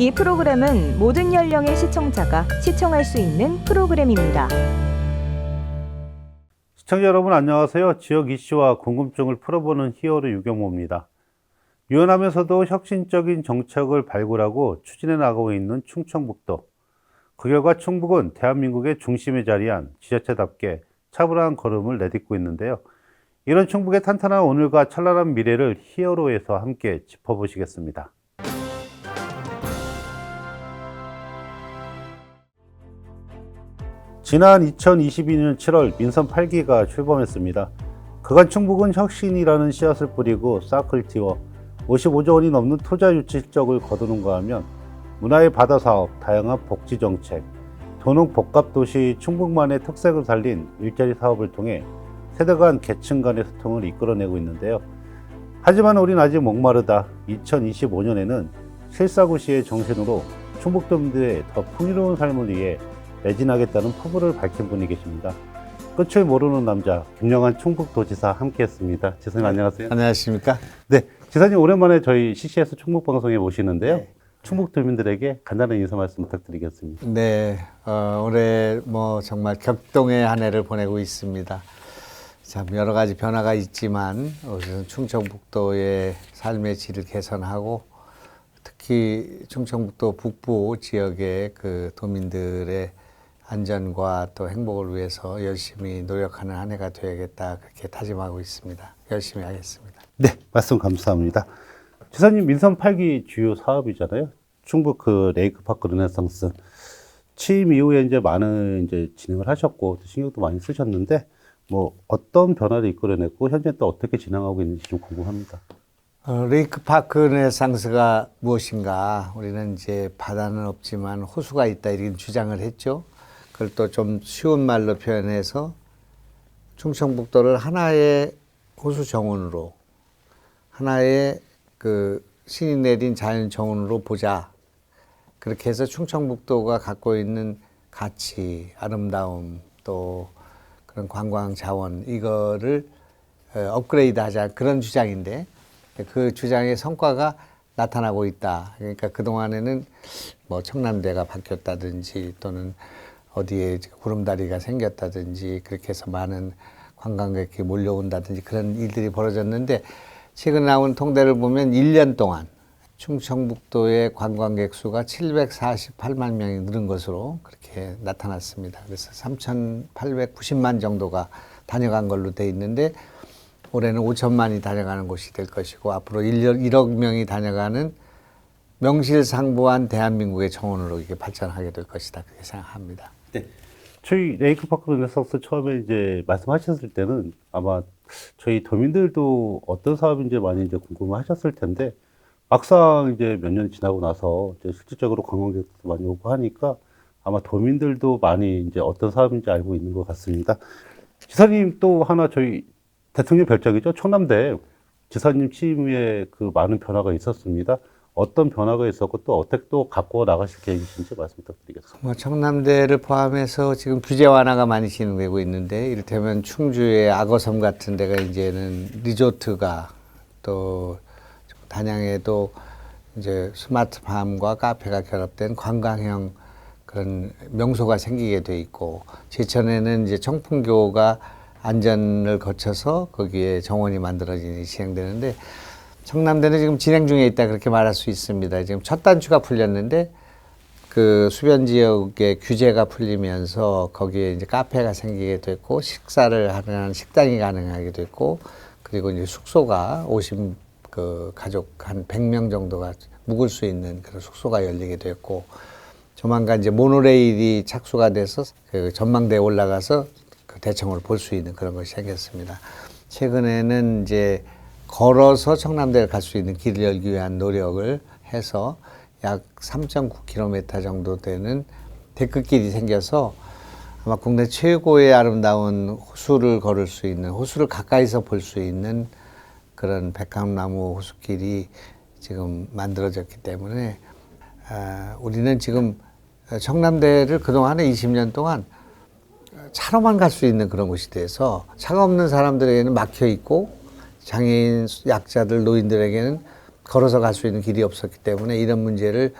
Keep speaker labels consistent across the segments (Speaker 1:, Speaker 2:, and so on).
Speaker 1: 이 프로그램은 모든 연령의 시청자가 시청할 수 있는 프로그램입니다.
Speaker 2: 시청자 여러분 안녕하세요. 지역 이슈와 궁금증을 풀어보는 히어로 유경모입니다. 유연하면서도 혁신적인 정책을 발굴하고 추진해 나가고 있는 충청북도. 그 결과 충북은 대한민국의 중심에 자리한 지자체답게 차분한 걸음을 내딛고 있는데요. 이런 충북의 탄탄한 오늘과 찬란한 미래를 히어로에서 함께 짚어보시겠습니다. 지난 2022년 7월 민선 8기가 출범했습니다. 그간 충북은 혁신이라는 씨앗을 뿌리고 싹을 틔워 55조 원이 넘는 투자 유치 실적을 거두는가 하면 문화의 바다 사업, 다양한 복지 정책, 도농 복합 도시 충북만의 특색을 살린 일자리 사업을 통해 세대 간 계층 간의 소통을 이끌어내고 있는데요. 하지만 우린 아직 목마르다. 2025년에는 실사구시의 정신으로 충북도민들의 더 풍요로운 삶을 위해 매진하겠다는 포부를 밝힌 분이 계십니다. 끝을 모르는 남자 김영환 충북도지사 함께했습니다. 지사님 안녕하세요.
Speaker 3: 안녕하십니까?
Speaker 2: 네, 지사님 오랜만에 저희 CCS 충북 방송에 모시는데요.
Speaker 3: 네.
Speaker 2: 충북 도민들에게 간단한 인사 말씀 부탁드리겠습니다.
Speaker 3: 네, 어, 올해 뭐 정말 격동의 한 해를 보내고 있습니다. 참 여러 가지 변화가 있지만 우선 충청북도의 삶의 질을 개선하고 특히 충청북도 북부 지역의 그 도민들의 안전과 또 행복을 위해서 열심히 노력하는 한 해가 되야겠다 그렇게 다짐하고 있습니다. 열심히 하겠습니다.
Speaker 2: 네, 말씀 감사합니다. 지사님 민선 8기 주요 사업이잖아요. 충북 그 레이크파크 르네상스 취임 이후에 이제 많은 이제 진행을 하셨고 또 신경도 많이 쓰셨는데 뭐 어떤 변화를 이끌어냈고 현재 또 어떻게 진행하고 있는지 좀 궁금합니다.
Speaker 3: 어, 레이크파크 르네상스가 무엇인가? 우리는 이제 바다는 없지만 호수가 있다 이렇게 주장을 했죠. 그걸 또 좀 쉬운 말로 표현해서 충청북도를 하나의 호수 정원으로 하나의 그 신이 내린 자연 정원으로 보자. 그렇게 해서 충청북도가 갖고 있는 가치, 아름다움 또 그런 관광 자원 이거를 어, 업그레이드 하자 그런 주장인데 그 주장의 성과가 나타나고 있다. 그러니까 그동안에는 뭐 청남대가 바뀌었다든지 또는 어디에 구름다리가 생겼다든지 그렇게 해서 많은 관광객이 몰려온다든지 그런 일들이 벌어졌는데 최근 나온 통계를 보면 1년 동안 충청북도의 관광객 수가 748만 명이 늘은 것으로 그렇게 나타났습니다. 그래서 3,890만 정도가 다녀간 걸로 돼 있는데 올해는 5천만이 다녀가는 곳이 될 것이고 앞으로 1억, 1억 명이 다녀가는 명실상부한 대한민국의 정원으로 이게 발전하게 될 것이다 그렇게 생각합니다.
Speaker 2: 네. 저희 레이크파크 르네상스 처음에 이제 말씀하셨을 때는 아마 저희 도민들도 어떤 사업인지 많이 이제 궁금하셨을 텐데 막상 이제 몇 년 지나고 나서 이제 실질적으로 관광객도 많이 오고 하니까 아마 도민들도 많이 이제 어떤 사업인지 알고 있는 것 같습니다. 지사님 또 하나 저희 대통령 별장이죠. 청남대 지사님 취임 후에 그 많은 변화가 있었습니다. 어떤 변화가 있었고 또 어떻게 또 갖고 나가실 계획이신지 말씀 부탁드리겠습니다.
Speaker 3: 뭐 청남대를 포함해서 지금 규제 완화가 많이 진행되고 있는데 이를테면 충주의 악어섬 같은 데가 이제는 리조트가 또 단양에도 이제 스마트팜과 카페가 결합된 관광형 그런 명소가 생기게 돼 있고 제천에는 이제 청풍교가 안전을 거쳐서 거기에 정원이 만들어지니 진행되는데 청남대는 지금 진행 중에 있다 그렇게 말할 수 있습니다. 지금 첫 단추가 풀렸는데 그 수변 지역의 규제가 풀리면서 거기에 이제 카페가 생기게 됐고 식사를 하는 식당이 가능하게 됐고 그리고 이제 숙소가 50그 가족 한 100명 정도가 묵을 수 있는 그런 숙소가 열리게 됐고 조만간 이제 모노레일이 착수가 돼서 그 전망대에 올라가서 그 대청을 볼수 있는 그런 것이 생겼습니다. 최근에는 이제 걸어서 청남대를 갈 수 있는 길을 열기 위한 노력을 해서 약 3.9km 정도 되는 데크길이 생겨서 아마 국내 최고의 아름다운 호수를 걸을 수 있는 호수를 가까이서 볼 수 있는 그런 백합나무 호수길이 지금 만들어졌기 때문에 아, 우리는 지금 청남대를 그동안에 20년 동안 차로만 갈 수 있는 그런 곳이 돼서 차가 없는 사람들에게는 막혀 있고 장애인, 약자들, 노인들에게는 걸어서 갈 수 있는 길이 없었기 때문에 이런 문제를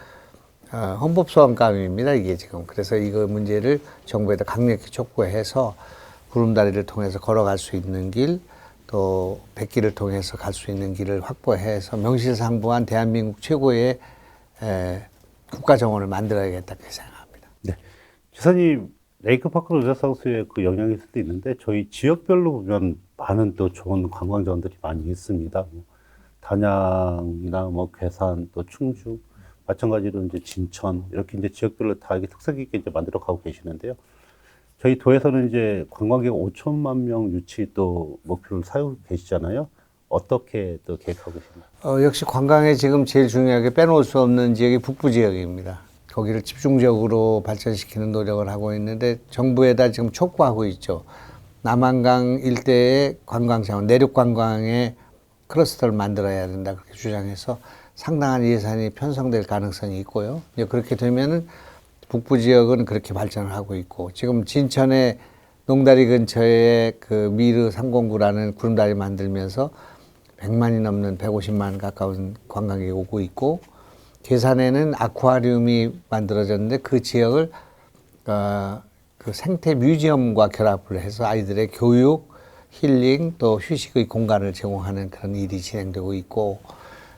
Speaker 3: 어, 헌법소원감입니다. 이게 지금 그래서 이거 문제를 정부에다 강력히 촉구해서 구름다리를 통해서 걸어갈 수 있는 길, 또 백길을 통해서 갈 수 있는 길을 확보해서 명실상부한 대한민국 최고의 에, 국가 정원을 만들어야겠다 그렇게 생각합니다.
Speaker 2: 네. 지사님, 레이크파크 로저사우스에 그 있을 때 있는데, 저희 지역별로 보면 많은 또 좋은 관광 자원들이 많이 있습니다. 뭐 단양이나 뭐 괴산, 또 충주, 마찬가지로 이제 진천, 이렇게 이제 지역별로 다 이게 특색 있게 이제 만들어 가고 계시는데요. 저희 도에서는 이제 관광객 5천만 명 유치 또 목표를 사용하고 계시잖아요. 어떻게 또 계획하고 계시나요?
Speaker 3: 어, 역시 관광에 지금 제일 중요하게 빼놓을 수 없는 지역이 북부 지역입니다. 거기를 집중적으로 발전시키는 노력을 하고 있는데 정부에다 지금 촉구하고 있죠. 남한강 일대의 관광 자원, 내륙 관광의 클러스터를 만들어야 된다 그렇게 주장해서 상당한 예산이 편성될 가능성이 있고요. 이제 그렇게 되면은 북부 지역은 그렇게 발전을 하고 있고 지금 진천의 농다리 근처에 그 미르 309라는 구름다리 만들면서 100만이 넘는 150만 가까운 관광객이 오고 있고 계산에는 아쿠아리움이 만들어졌는데 그 지역을 어, 그 생태 뮤지엄과 결합을 해서 아이들의 교육, 힐링 또 휴식의 공간을 제공하는 그런 일이 진행되고 있고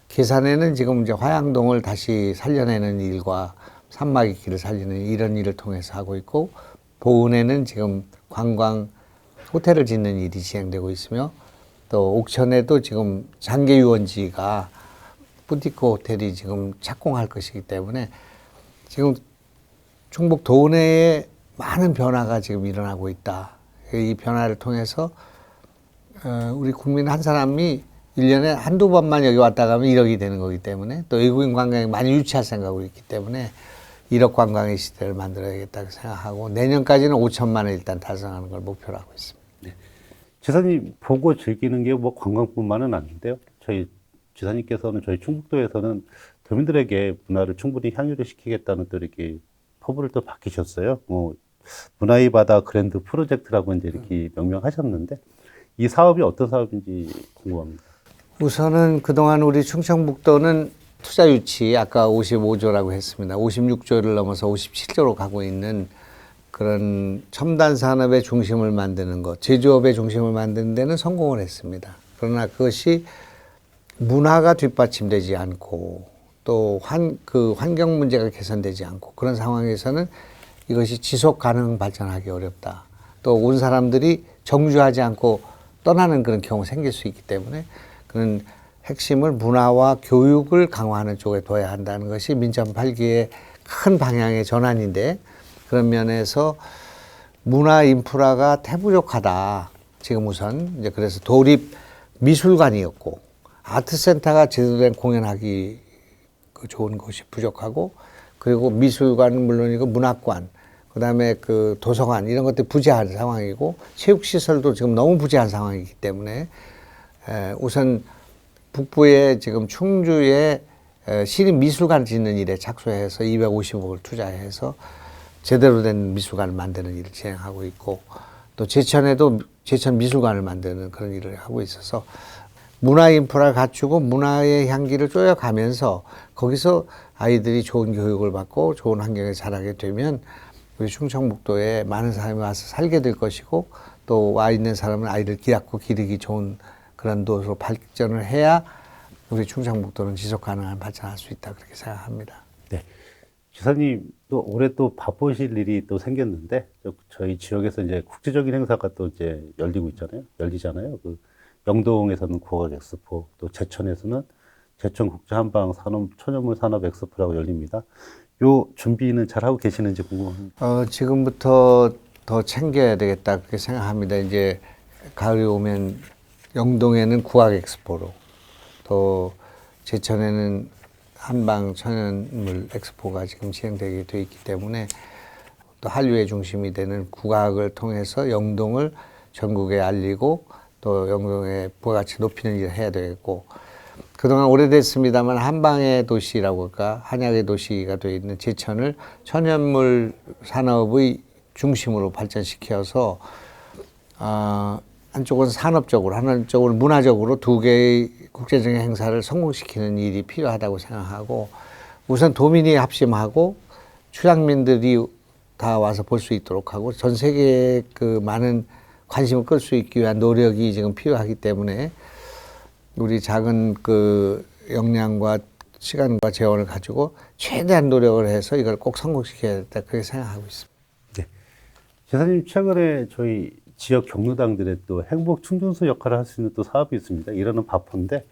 Speaker 3: 계산에는 지금 이제 화양동을 다시 살려내는 일과 산막의 길을 살리는 이런 일을 통해서 하고 있고 보은에는 지금 관광 호텔을 짓는 일이 진행되고 있으며 또 옥천에도 지금 장계 유원지가 부티크 호텔이 지금 착공할 것이기 때문에 지금 충북 도내에 많은 변화가 지금 일어나고 있다. 이 변화를 통해서 어, 우리 국민 한 사람이 일년에 한두 번만 여기 왔다 가면 1억이 되는 거기 때문에 또 외국인 관광이 많이 유치할 생각으로 있기 때문에 1억 관광의 시대를 만들어야겠다고 생각하고 내년까지는 5천만 원 일단 달성하는 걸 목표로 하고 있습니다.
Speaker 2: 지사님 보고 즐기는 게 뭐 관광뿐만은 아닌데요. 저희 지사님께서는 저희 충북도에서는 도민들에게 문화를 충분히 향유를 시키겠다는 또 이렇게 포부를 또 바뀌셨어요. 뭐 문화의 바다 그랜드 프로젝트라고 이제 이렇게 명명하셨는데 이 사업이 어떤 사업인지 궁금합니다.
Speaker 3: 우선은 그동안 우리 충청북도는 투자 유치 아까 55조라고 했습니다. 56조를 넘어서 57조로 가고 있는 그런 첨단 산업의 중심을 만드는 것, 제조업의 중심을 만드는 데는 성공을 했습니다. 그러나 그것이 문화가 뒷받침되지 않고 또 환, 그 환경 문제가 개선되지 않고 그런 상황에서는 이것이 지속 가능 발전하기 어렵다. 또 온 사람들이 정주하지 않고 떠나는 그런 경우 생길 수 있기 때문에 그런 핵심을 문화와 교육을 강화하는 쪽에 둬야 한다는 것이 민첩 8기의 큰 방향의 전환인데 그런 면에서 문화 인프라가 태부족하다. 지금 우선 이제 그래서 도립 미술관이었고 아트센터가 제대로 된 공연하기 그 좋은 곳이 부족하고 그리고 미술관은 물론이고 문학관 그다음에 그 도서관 이런 것들이 부재한 상황이고 체육 시설도 지금 너무 부재한 상황이기 때문에 에, 우선 북부에 지금 충주에 에, 시립 미술관 짓는 일에 착수해서 250억을 투자해서 제대로 된 미술관을 만드는 일을 진행하고 있고 또 제천에도 제천 미술관을 만드는 그런 일을 하고 있어서 문화 인프라를 갖추고 문화의 향기를 쪼여가면서 거기서 아이들이 좋은 교육을 받고 좋은 환경에 자라게 되면 우리 충청북도에 많은 사람이 와서 살게 될 것이고 또 와 있는 사람은 아이를 기르고 기르기 좋은 그런 도시로 발전을 해야 우리 충청북도는 지속 가능한 발전할 수 있다 그렇게 생각합니다.
Speaker 2: 네. 지사님 또 올해 또 바쁘실 일이 또 생겼는데 저- 저희 지역에서 이제 국제적인 행사가 또 이제 열리고 있잖아요. 열리잖아요. 그 영동에서는 국악 엑스포, 또 제천에서는 제천 국제 한방 산업 천연물 산업 엑스포라고 열립니다. 요 준비는 잘 하고 계시는지 궁금합니다.
Speaker 3: 어, 지금부터 더 챙겨야 되겠다 그렇게 생각합니다. 이제 가을이 오면 영동에는 국악 엑스포로 또 제천에는 한방 천연물 엑스포가 지금 진행되게 돼 있기 때문에 또 한류의 중심이 되는 국악을 통해서 영동을 전국에 알리고 또 영동의 부가가치 높이는 일을 해야 되겠고 그동안 오래됐습니다만 한방의 도시라고 할까? 한약의 도시가 되어 있는 제천을 천연물 산업의 중심으로 발전시켜서 아, 한쪽은 산업적으로 한쪽은 문화적으로 두 개의 국제적인 행사를 성공시키는 일이 필요하다고 생각하고 우선 도민이 합심하고 출향민들이 다 와서 볼 수 있도록 하고 전 세계에 그 많은 관심을 끌 수 있기 위한 노력이 지금 필요하기 때문에 우리 작은 그 역량과 시간과 재원을 가지고 최대한 노력을 해서 이걸 꼭 성공시켜야겠다 그렇게 생각하고 있습니다.
Speaker 2: 지사님 최근에 저희 지역 경로당들의 또 행복 충전소 역할을 할 수 있는 또 사업이 있습니다. 이러는 바퍼인데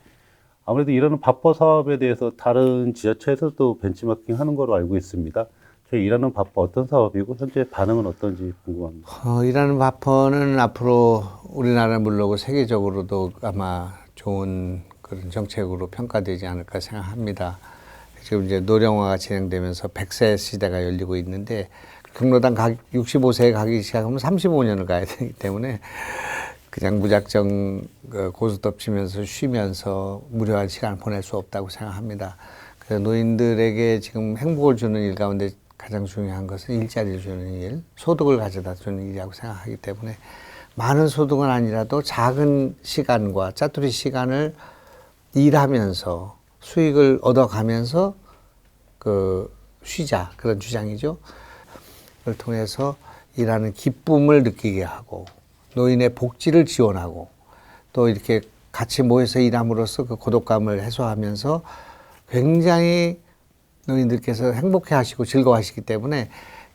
Speaker 2: 아무래도 이러는 바퍼 사업에 대해서 다른 지자체에서 또 벤치마킹 하는 거로 알고 있습니다. 저희 일하는 바퍼 어떤 사업이고 현재 반응은 어떤지 궁금합니다.
Speaker 3: 어, 이라는 바퍼는 앞으로 우리나라 물론고 세계적으로도 아마 좋은 그런 정책으로 평가되지 않을까 생각합니다. 지금 이제 노령화가 진행되면서 100세 시대가 열리고 있는데 경로당 가, 65세에 가기 시작하면 35년을 가야 되기 때문에 그냥 무작정 그 고스톱 치면서 쉬면서 무료한 시간을 보낼 수 없다고 생각합니다. 그래서 노인들에게 지금 행복을 주는 일 가운데 가장 중요한 것은 일자리를 주는 일, 소득을 가져다 주는 일이라고 생각하기 때문에 많은 소득은 아니라도 작은 시간과 짜투리 시간을 일하면서 수익을 얻어가면서 그 쉬자 그런 주장이죠. 그걸 통해서 일하는 기쁨을 느끼게 하고 노인의 복지를 지원하고 또 이렇게 같이 모여서 일함으로써 그 고독감을 해소하면서 굉장히 노인들께서 행복해 하시고 즐거워 하시기 때문에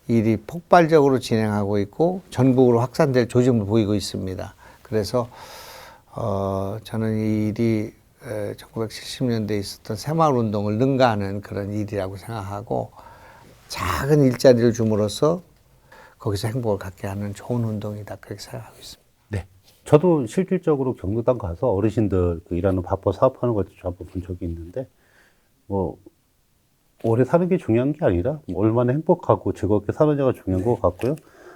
Speaker 3: 일이 폭발적으로 진행하고 있고 전국으로 확산될 조짐을 보이고 있습니다. 그래서 어, 저는 이 일이 1970년대에 있었던 새마을 운동을 능가하는 그런 일이라고 생각하고 작은 일자리를 줌으로써 거기서 행복을 갖게 하는 좋은 운동이다 그렇게 생각하고 있습니다.
Speaker 2: 네. 저도 실질적으로 경로당 가서 어르신들 그 일하는 바퍼 사업하는 것도 한번 본 적이 있는데 뭐 오래 사는 게 중요한 게 아니라 뭐 얼마나 행복하고 즐겁게 사느냐가 중요한 것 같고요.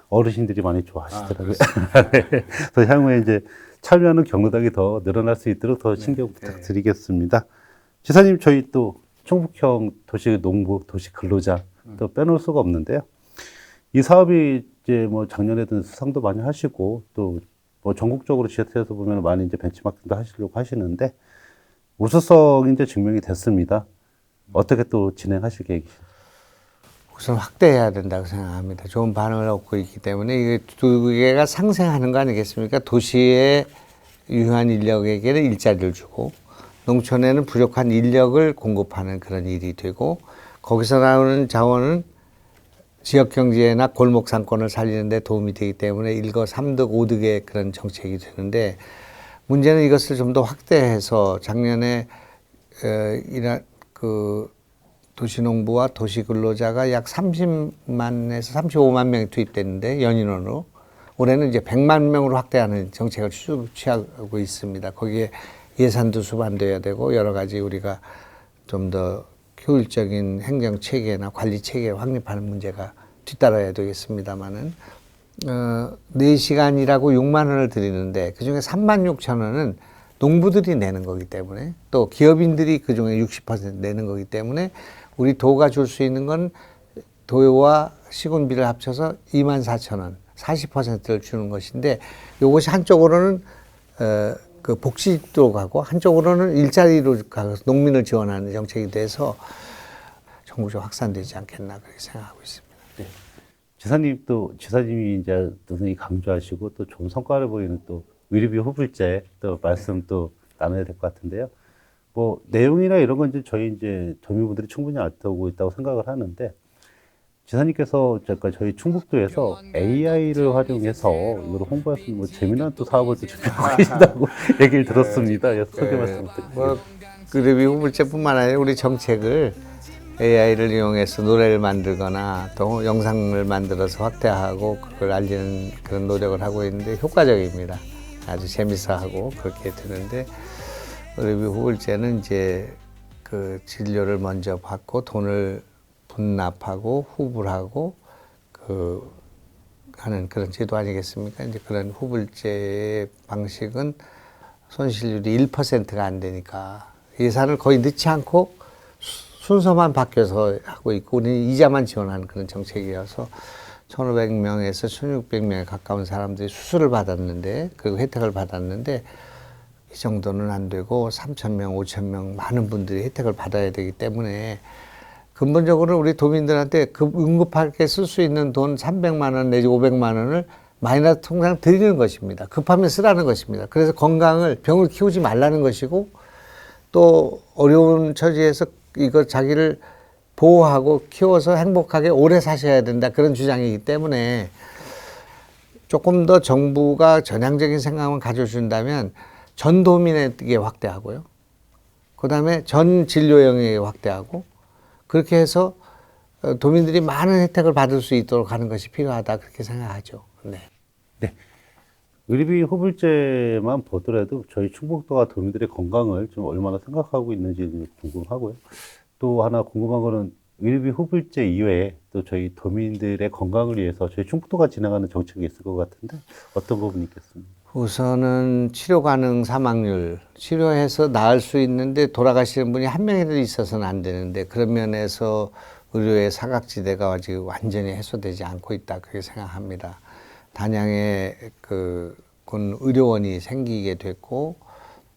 Speaker 2: 어르신들이 많이 좋아하시더라고요. 네. 그래서 향후에 이제 참여하는 경로당이 더 늘어날 수 있도록 더 신경 부탁드리겠습니다. 지사님 저희 또 충북형 도시 농부 도시 근로자 또 빼놓을 수가 없는데요. 이 사업이 이제 뭐 작년에도 수상도 많이 하시고 또 뭐 전국적으로 지자체에서 보면 많이 이제 벤치마킹도 하시려고 하시는데 우수성이 이제 증명이 됐습니다. 어떻게 또 진행하실 계획이신가요?
Speaker 3: 우선 확대해야 된다고 생각합니다. 좋은 반응을 얻고 있기 때문에 이게 두 개가 상생하는 거 아니겠습니까? 도시의 유효한 인력에게는 일자리를 주고 농촌에는 부족한 인력을 공급하는 그런 일이 되고 거기서 나오는 자원은 지역 경제나 골목 상권을 살리는 데 도움이 되기 때문에 일거 삼득 오득의 그런 정책이 되는데 문제는 이것을 좀 더 확대해서 작년에 에, 이런 그 도시농부와 도시근로자가 약 30만에서 35만 명이 투입됐는데 연인원으로 올해는 이제 100만 명으로 확대하는 정책을 취- 취하고 있습니다. 거기에 예산도 수반돼야 되고 여러 가지 우리가 좀 더 효율적인 행정 체계나 관리 체계를 확립하는 문제가 뒤따라야 되겠습니다만은 어, 4시간이라고 6만 원을 드리는데 그중에 3만 6천 원은 농부들이 내는 거기 때문에 또 기업인들이 그 중에 60% 내는 거기 때문에 우리 도가 줄 수 있는 건 도와 시군비를 합쳐서 2만 4천 원, 40%를 주는 것인데 이것이 한쪽으로는 어, 그 복지로 가고 한쪽으로는 일자리로 가서 농민을 지원하는 정책이 돼서 전국적으로 확산되지 않겠나 그렇게 생각하고 있습니다.
Speaker 2: 지사님 또 지사님이 이제 누누이 강조하시고 또 좋은 성과를 보이는 또 의료비 후불제 또 말씀 또 나눠야 될 것 같은데요. 뭐 내용이나 이런 건 이제 저희 이제 도민분들이 충분히 알고 있다고 생각을 하는데 지사님께서 잠깐 저희 충북도에서 AI를 활용해서 이걸 홍보해서 뭐 재미난 또 사업을 또 준비하고 계신다고 얘기를 들었습니다. 예, 소개 말씀 부탁드립니다.
Speaker 3: 뭐 그래비 후불제뿐만 아니라 우리 정책을 AI를 이용해서 노래를 만들거나 또 영상을 만들어서 확대하고 그걸 알리는 그런 노력을 하고 있는데 효과적입니다. 아주 재미있어하고 그렇게 되는데 그래비 후불제는 이제 그 진료를 먼저 받고 돈을 분납하고 후불하고 그 하는 그런 제도 아니겠습니까? 이제 그런 후불제 방식은 손실률이 1%가 안 되니까 예산을 거의 넣지 않고 수- 순서만 바뀌어서 하고 있고 우리는 이자만 지원하는 그런 정책이어서 1,500명에서 1,600명에 가까운 사람들이 수술을 받았는데 그리고 혜택을 받았는데 이 정도는 안 되고 3,000명, 5,000명 많은 분들이 혜택을 받아야 되기 때문에 근본적으로 우리 도민들한테 급 응급하게 쓸 수 있는 돈 300만 원 내지 500만 원을 마이너스 통장 드리는 것입니다. 급하면 쓰라는 것입니다. 그래서 건강을 병을 키우지 말라는 것이고 또 어려운 처지에서 이거 자기를 보호하고 키워서 행복하게 오래 사셔야 된다 그런 주장이기 때문에 조금 더 정부가 전향적인 생각을 가져준다면 전 도민에게 확대하고요. 그 다음에 전 진료 영역에 확대하고 그렇게 해서 어, 도민들이 많은 혜택을 받을 수 있도록 하는 것이 필요하다 그렇게 생각하죠. 네.
Speaker 2: 의료비 후불제만 보더라도 저희 충북도가 도민들의 건강을 좀 얼마나 생각하고 있는지 궁금하고요. 또 하나 궁금한 거는 의료비 후불제 이외에 또 저희 도민들의 건강을 위해서 저희 충북도가 진행하는 정책이 있을 것 같은데 어떤 부분이 있겠습니까?
Speaker 3: 우선은 치료 가능 사망률, 치료해서 나을 수 있는데 돌아가시는 분이 한 명이라도 있어서는 안 되는데 그런 면에서 의료의 사각지대가 아직 완전히 해소되지 않고 있다 그렇게 생각합니다. 단양에 그군 의료원이 생기게 됐고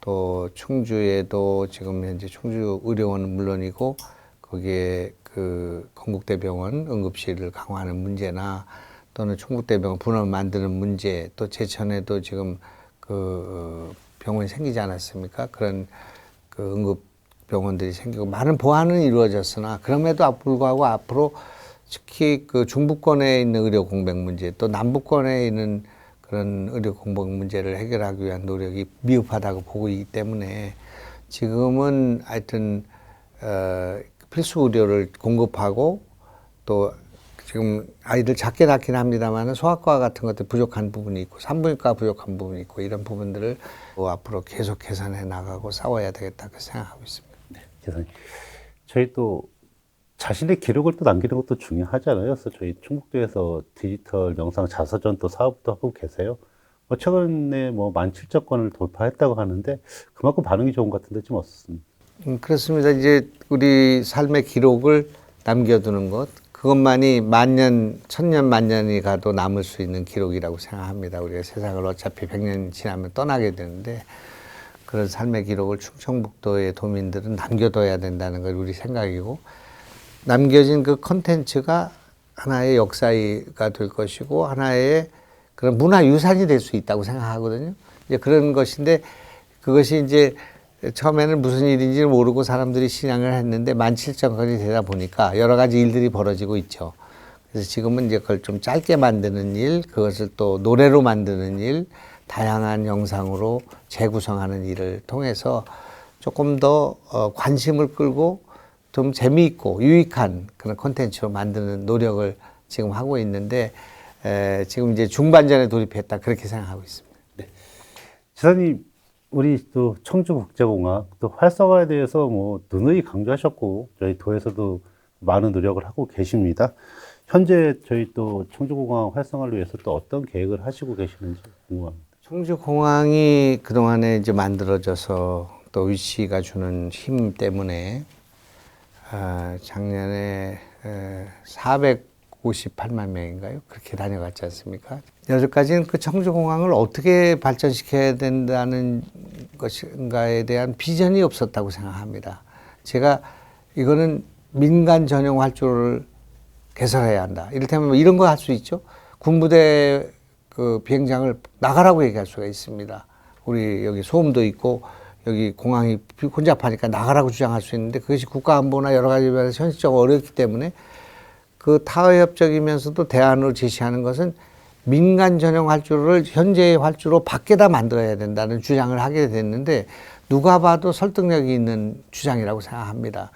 Speaker 3: 또 충주에도 지금 현재 충주 의료원은 물론이고 거기에 그 건국대병원 응급실을 강화하는 문제나 또는 충북대병원 분원 만드는 문제 또 제천에도 지금 그 병원이 생기지 않았습니까? 그런 그 응급 병원들이 생기고 많은 보완은 이루어졌으나 그럼에도 불구하고 앞으로 특히 그 중부권에 있는 의료 공백 문제 또 남부권에 있는 그런 의료 공백 문제를 해결하기 위한 노력이 미흡하다고 보고 있기 때문에 지금은 하여튼 어, 필수 의료를 공급하고 또 지금 아이들 작게 낳긴 합니다만 소아과 같은 것들 부족한 부분이 있고 산부인과 부족한 부분이 있고 이런 부분들을 뭐 앞으로 계속 개선해 나가고 싸워야 되겠다 그 생각하고 있습니다.
Speaker 2: 재산이 저희 또 자신의 기록을 또 남기는 것도 중요하잖아요. 그래서 저희 충북도에서 디지털 명상 자서전 또 사업도 하고 계세요. 뭐 최근에 뭐 17,000건을 돌파했다고 하는데 그만큼 반응이 좋은 것 같은데 좀 어떻습니까?
Speaker 3: 음, 그렇습니다. 이제 우리 삶의 기록을 남겨두는 것, 그것만이 만년, 천년, 만년이 가도 남을 수 있는 기록이라고 생각합니다. 우리가 세상을 어차피 백년 지나면 떠나게 되는데, 그런 삶의 기록을 충청북도의 도민들은 남겨둬야 된다는 걸 우리 생각이고, 남겨진 그 컨텐츠가 하나의 역사가 될 것이고, 하나의 그런 문화 유산이 될 수 있다고 생각하거든요. 이제 그런 것인데, 그것이 이제 처음에는 무슨 일인지 모르고 사람들이 신앙을 했는데 만 칠천 건이 되다 보니까 여러 가지 일들이 벌어지고 있죠. 그래서 지금은 이제 그걸 좀 짧게 만드는 일, 그것을 또 노래로 만드는 일, 다양한 영상으로 재구성하는 일을 통해서 조금 더 어, 관심을 끌고 좀 재미있고 유익한 그런 콘텐츠로 만드는 노력을 지금 하고 있는데 에, 지금 이제 중반전에 돌입했다 그렇게 생각하고 있습니다.
Speaker 2: 지사님, 우리 또 청주국제공항 또 활성화에 대해서 뭐 누누이 강조하셨고 저희 도에서도 많은 노력을 하고 계십니다. 현재 저희 또 청주공항 활성화를 위해서 또 어떤 계획을 하시고 계시는지 궁금합니다.
Speaker 3: 청주공항이 그동안에 이제 만들어져서 또 위치가 주는 힘 때문에 아, 작년에 에, 458만 명인가요? 그렇게 다녀갔지 않습니까? 여기까지는 그 청주공항을 어떻게 발전시켜야 된다는 것인가에 대한 비전이 없었다고 생각합니다. 제가 이거는 민간 전용 활주로를 개설해야 한다. 이를테면 뭐 이런 거 할 수 있죠. 군부대 그 비행장을 나가라고 얘기할 수가 있습니다. 우리 여기 소음도 있고 여기 공항이 혼잡하니까 나가라고 주장할 수 있는데 그것이 국가안보나 여러 가지 면에서 현실적으로 어렵기 때문에 그 타협적이면서도 대안으로 제시하는 것은 민간 전용 활주로를 현재의 활주로 밖에다 만들어야 된다는 주장을 하게 됐는데 누가 봐도 설득력이 있는 주장이라고 생각합니다.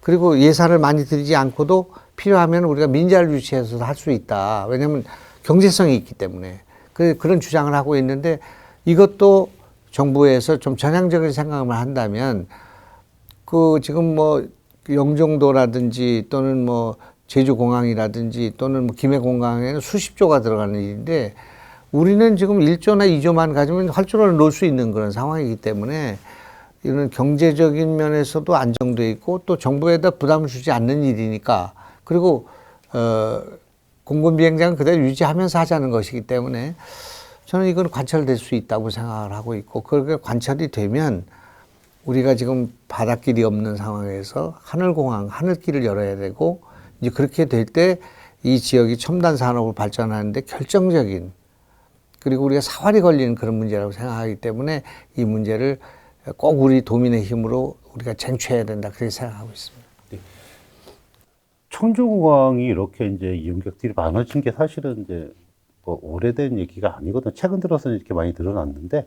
Speaker 3: 그리고 예산을 많이 들이지 않고도 필요하면 우리가 민자를 유치해서 할 수 있다. 왜냐하면 경제성이 있기 때문에 그 그런 주장을 하고 있는데 이것도 정부에서 좀 전향적인 생각을 한다면 그 지금 뭐 영종도라든지 또는 뭐 제주공항이라든지 또는 뭐 김해공항에는 수십 조가 들어가는 일인데 우리는 지금 1조나 2조만 가지면 활주로를 놓을 수 있는 그런 상황이기 때문에 이런 경제적인 면에서도 안정돼 있고 또 정부에다 부담을 주지 않는 일이니까 그리고 어 공군 비행장은 그대로 유지하면서 하자는 것이기 때문에 저는 이건 관철될 수 있다고 생각을 하고 있고 그렇게 관철이 되면 우리가 지금 바닷길이 없는 상황에서 하늘공항, 하늘길을 열어야 되고 이제 그렇게 될 때 이 지역이 첨단 산업을 발전하는데 결정적인 그리고 우리가 사활이 걸리는 그런 문제라고 생각하기 때문에 이 문제를 꼭 우리 도민의 힘으로 우리가 쟁취해야 된다 그렇게 생각하고 있습니다.
Speaker 2: 청주공항이 이렇게 이제 이용객들이 많아진 게 사실은 이제 뭐 오래된 얘기가 아니거든. 최근 들어서는 이렇게 많이 늘어났는데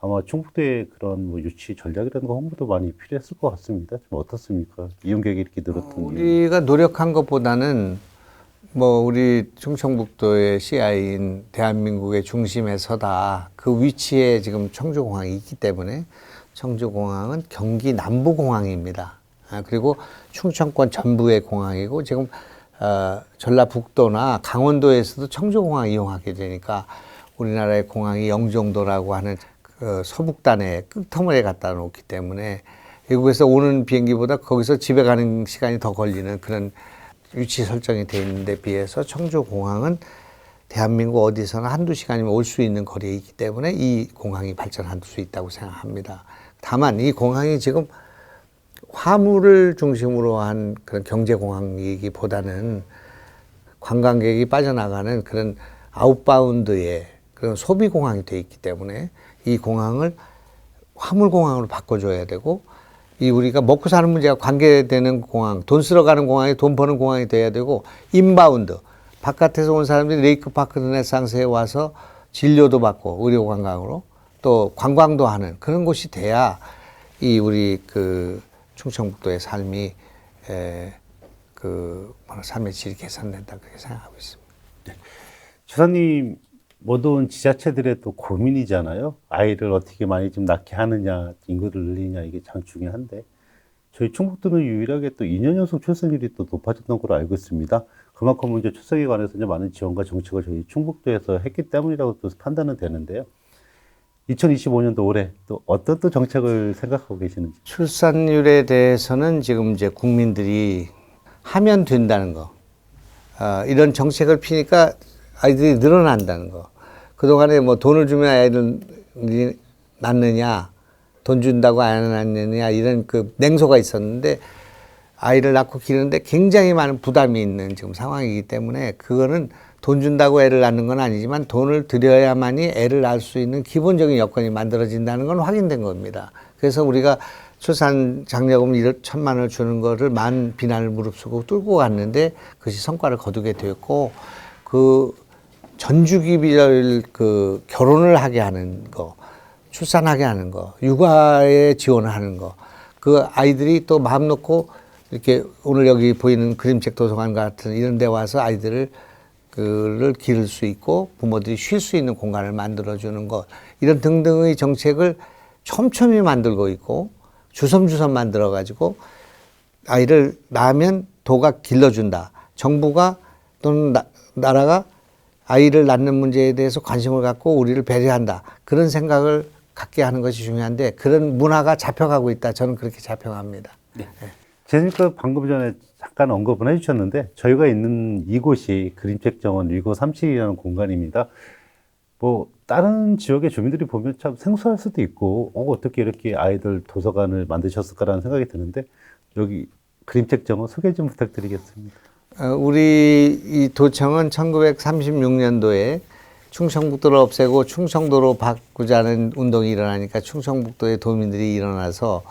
Speaker 2: 아마 충북도의 그런 뭐 유치 전략이라는 거 홍보도 많이 필요했을 것 같습니다. 좀 어떻습니까? 이용객이 이렇게 늘었던.
Speaker 3: 우리가 노력한 것보다는 뭐 우리 충청북도의 CI인 대한민국의 중심에 서다 그 위치에 지금 청주공항이 있기 때문에 청주공항은 경기 남부공항입니다. 아, 그리고 충청권 전부의 공항이고 지금 어, 전라북도나 강원도에서도 청주공항 이용하게 되니까 우리나라의 공항이 영종도라고 하는 그 서북단의 끝터물에 갖다 놓기 때문에 외국에서 오는 비행기보다 거기서 집에 가는 시간이 더 걸리는 그런 위치 설정이 돼 있는 데 비해서 청주공항은 대한민국 어디서나 한두 시간이면 올 수 있는 거리에 있기 때문에 이 공항이 발전할 수 있다고 생각합니다. 다만 이 공항이 지금 화물을 중심으로 한 그런 경제공항이기보다는 관광객이 빠져나가는 그런 아웃바운드의 그런 소비공항이 돼 있기 때문에 이 공항을 화물공항으로 바꿔줘야 되고 이 우리가 먹고 사는 문제가 관계되는 공항, 돈 쓰러 가는 공항이 돈 버는 공항이 돼야 되고 인바운드. 바깥에서 온 사람들이 레이크파크 르네상스에 와서 진료도 받고 의료 관광으로 또 관광도 하는 그런 곳이 돼야 이 우리 그 충청북도의 삶이 에, 그 삶의 질이 개선된다 그렇게 생각하고 있습니다.
Speaker 2: 지사님 모든 지자체들의 또 고민이잖아요. 아이를 어떻게 많이 좀 낳게 하느냐, 인구를 늘리냐 이게 참 중요한데 저희 충북도는 유일하게 또 2년 연속 출생률이 또 높아졌던 걸로 알고 있습니다. 그만큼 이제 출생에 관해서 이제 많은 지원과 정책을 저희 충북도에서 했기 때문이라고 또 판단은 되는데요. 2025년도 올해 또 어떤 또 정책을 생각하고 계시는지.
Speaker 3: 출산율에 대해서는 지금 이제 국민들이 하면 된다는 거, 아, 이런 정책을 피니까 아이들이 늘어난다는 거. 그동안에 뭐 돈을 주면 아이를 낳느냐, 돈 준다고 안 낳느냐, 이런 그 냉소가 있었는데 아이를 낳고 기르는데 굉장히 많은 부담이 있는 지금 상황이기 때문에 그거는 돈 준다고 애를 낳는 건 아니지만 돈을 들여야만이 애를 낳을 수 있는 기본적인 여건이 만들어진다는 건 확인된 겁니다. 그래서 우리가 출산 장려금 1억 천만 원을 주는 거를 만 비난을 무릅쓰고 뚫고 갔는데 그것이 성과를 거두게 되었고 그 전주기비를 그 결혼을 하게 하는 거, 출산하게 하는 거, 육아에 지원을 하는 거, 그 아이들이 또 마음 놓고 이렇게 오늘 여기 보이는 그림책 도서관 같은 이런 데 와서 아이들을 그 를 기를 수 있고 부모들이 쉴 수 있는 공간을 만들어주는 것 이런 등등의 정책을 촘촘히 만들고 있고 주섬주섬 만들어 가지고 아이를 낳으면 도가 길러준다. 정부가 또는 나, 나라가 아이를 낳는 문제에 대해서 관심을 갖고 우리를 배려한다. 그런 생각을 갖게 하는 것이 중요한데 그런 문화가 잡혀가고 있다. 저는 그렇게 잡혀갑니다.
Speaker 2: 그 방금 전에 잠깐 언급은 해주셨는데 저희가 있는 이곳이 그림책 정원 1937이라는 공간입니다. 뭐 다른 지역의 주민들이 보면 참 생소할 수도 있고 어, 어떻게 이렇게 아이들 도서관을 만드셨을까라는 생각이 드는데 여기 그림책 정원 소개 좀 부탁드리겠습니다.
Speaker 3: 어, 우리 이 도청은 1936년도에 충청북도를 없애고 충청도로 바꾸자는 운동이 일어나니까 충청북도의 도민들이 일어나서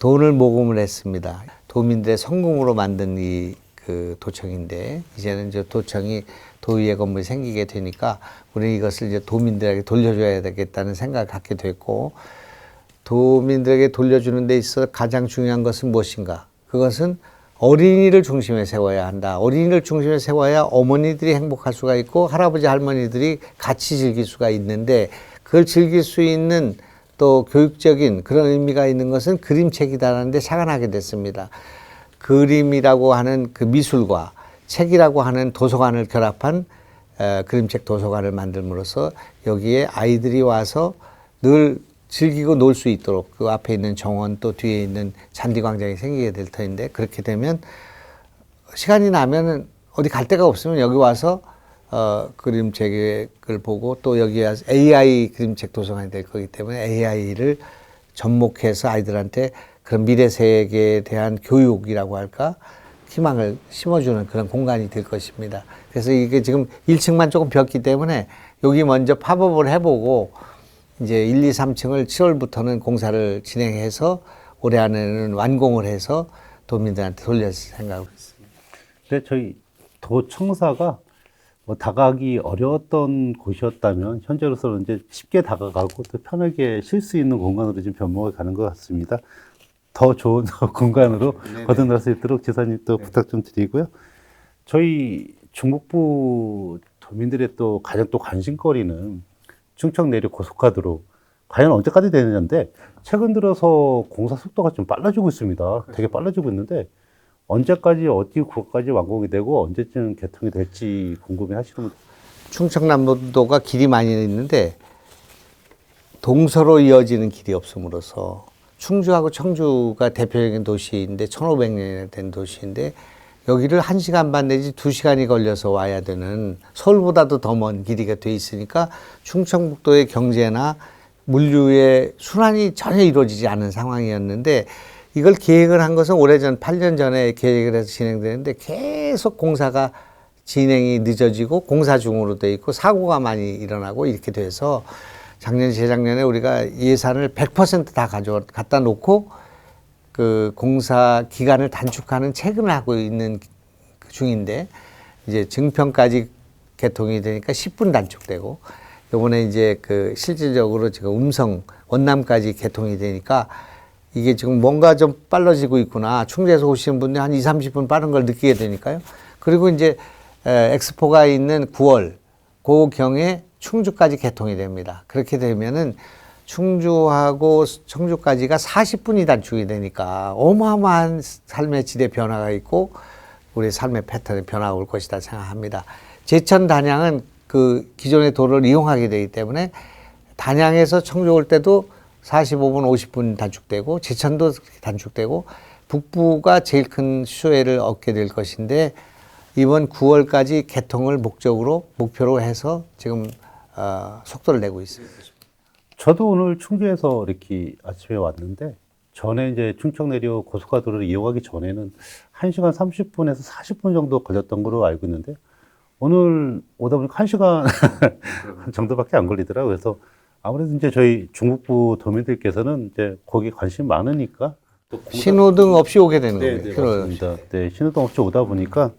Speaker 3: 돈을 모금을 했습니다. 도민들의 성공으로 만든 이 그 도청인데 이제는 이제 도청이 도의회 건물이 생기게 되니까 우리 이것을 이제 도민들에게 돌려줘야 되겠다는 생각을 갖게 됐고 도민들에게 돌려주는 데 있어 가장 중요한 것은 무엇인가? 그것은 어린이를 중심에 세워야 한다. 어린이를 중심에 세워야 어머니들이 행복할 수가 있고 할아버지 할머니들이 같이 즐길 수가 있는데 그걸 즐길 수 있는 또 교육적인 그런 의미가 있는 것은 그림책이다라는 데 착안하게 됐습니다. 그림이라고 하는 그 미술과 책이라고 하는 도서관을 결합한 에, 그림책 도서관을 만들므로써 여기에 아이들이 와서 늘 즐기고 놀 수 있도록 그 앞에 있는 정원 또 뒤에 있는 잔디광장이 생기게 될 터인데 그렇게 되면 시간이 나면은 어디 갈 데가 없으면 여기 와서 어, 그림책을 보고 또 여기 와서 AI 그림책 도서관이 될 거기 때문에 AI를 접목해서 아이들한테 그런 미래 세계에 대한 교육이라고 할까 희망을 심어주는 그런 공간이 될 것입니다. 그래서 이게 지금 1층만 조금 비었기 때문에 여기 먼저 팝업을 해보고 이제 1, 2, 3층을 7월부터는 공사를 진행해서 올해 안에는 완공을 해서 도민들한테 돌릴 생각을 했습니다.
Speaker 2: 근데 저희 도청사가 뭐 다가가기 어려웠던 곳이었다면 현재로서는 이제 쉽게 다가가고 또 편하게 쉴 수 있는 공간으로 지금 변모해 가는 것 같습니다. 더 좋은 공간으로 거듭날 수 있도록 지사님 또 부탁 좀 드리고요. 저희 중북부 도민들의 또 가장 또 관심거리는 충청 내륙 고속화도로 과연 언제까지 되느냐인데 최근 들어서 공사 속도가 좀 빨라지고 있습니다. 되게 빨라지고 있는데 언제까지 어디 구간까지 완공이 되고 언제쯤 개통이 될지 궁금해 하시는 분.
Speaker 3: 충청남도가 길이 많이 있는데 동서로 이어지는 길이 없음으로써 충주하고 청주가 대표적인 도시인데 1500년이 된 도시인데 여기를 1시간 반 내지 2시간이 걸려서 와야 되는 서울보다도 더 먼 길이가 돼 있으니까 충청북도의 경제나 물류의 순환이 전혀 이루어지지 않은 상황이었는데 이걸 계획을 한 것은 오래전 8년 전에 계획을 해서 진행되는데 계속 공사가 진행이 늦어지고 공사 중으로 돼 있고 사고가 많이 일어나고 이렇게 돼서 작년 재작년에 우리가 예산을 100%다 가져 갖다 놓고 그 공사 기간을 단축하는 책임을 하고 있는 그 중인데 이제 증평까지 개통이 되니까 10분 단축되고 요번에 이제 그 실질적으로 지금 음성 원남까지 개통이 되니까 이게 지금 뭔가 좀 빨라지고 있구나. 충주에서 오시는 분들 한 2, 30분 빠른 걸 느끼게 되니까요. 그리고 이제 에, 엑스포가 있는 9월 그 경에 충주까지 개통이 됩니다. 그렇게 되면은 충주하고 청주까지가 40분이 단축이 되니까 어마어마한 삶의 질의 변화가 있고 우리 삶의 패턴의 변화가 올 것이다 생각합니다. 제천 단양은 그 기존의 도로를 이용하게 되기 때문에 단양에서 청주 올 때도 45분, 50분 단축되고 제천도 단축되고 북부가 제일 큰 수혜를 얻게 될 것인데 이번 9월까지 개통을 목적으로 목표로 해서 지금 어, 속도를 내고 있습니다.
Speaker 2: 저도 오늘 충주에서 이렇게 아침에 왔는데 전에 이제 충청 내륙 고속화도로를 이용하기 전에는 1시간 30분에서 40분 정도 걸렸던 걸로 알고 있는데 오늘 오다 보니까 1시간 정도밖에 안 걸리더라고요. 그래서 아무래도 이제 저희 중북부 도민들께서는 이제 거기 관심 많으니까
Speaker 3: 신호등 없이 오게 되는
Speaker 2: 네,
Speaker 3: 겁니다.
Speaker 2: 네, 맞습니다. 네, 신호등 없이 오다 보니까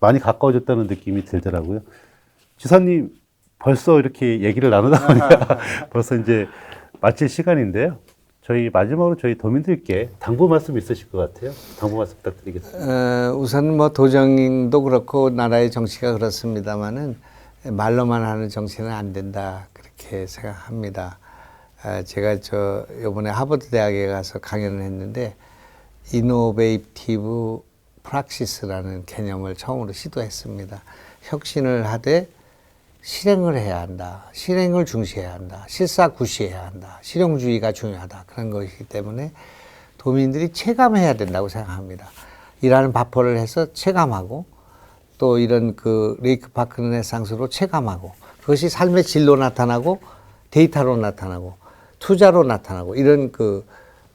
Speaker 2: 많이 가까워졌다는 느낌이 들더라고요. 지사님 벌써 이렇게 얘기를 나누다 보니까 벌써 이제 마칠 시간인데요. 저희 마지막으로 저희 도민들께 당부 말씀 있으실 것 같아요. 당부 말씀 부탁드리겠습니다.
Speaker 3: 어, 우선 뭐 도정도 그렇고 나라의 정치가 그렇습니다만은 말로만 하는 정치는 안 된다 그렇게 생각합니다. 아, 제가 저 이번에 하버드 대학에 가서 강연을 했는데 이노베이티브 프락시스라는 개념을 처음으로 시도했습니다. 혁신을 하되 실행을 해야 한다. 실행을 중시해야 한다. 실사구시해야 한다. 실용주의가 중요하다. 그런 것이기 때문에 도민들이 체감해야 된다고 생각합니다. 일하는 바포를 해서 체감하고 또 이런 그 레이크 파크 르네상스로 체감하고 그것이 삶의 질로 나타나고 데이터로 나타나고 투자로 나타나고 이런 그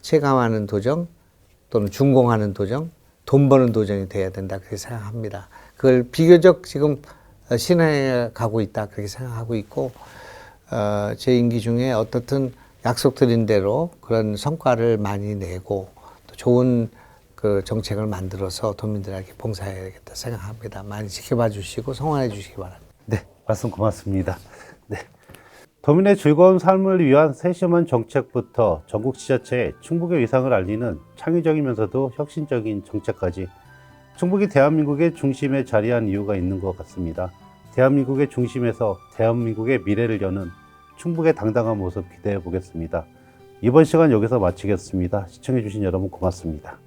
Speaker 3: 체감하는 도정 또는 준공하는 도정 돈 버는 도정이 돼야 된다 그렇게 생각합니다. 그걸 비교적 지금 신행해 가고 있다 그렇게 생각하고 있고 어, 제 임기 중에 어떻든 약속드린 대로 그런 성과를 많이 내고 또 좋은 그 정책을 만들어서 도민들에게 봉사해야겠다 생각합니다. 많이 지켜봐 주시고 성원해 주시기 바랍니다.
Speaker 2: 네, 말씀 고맙습니다. 네. 도민의 즐거운 삶을 위한 세심한 정책부터 전국 지자체의 충북의 위상을 알리는 창의적이면서도 혁신적인 정책까지 충북이 대한민국의 중심에 자리한 이유가 있는 것 같습니다. 대한민국의 중심에서 대한민국의 미래를 여는 충북의 당당한 모습 기대해 보겠습니다. 이번 시간 여기서 마치겠습니다. 시청해 주신 여러분 고맙습니다.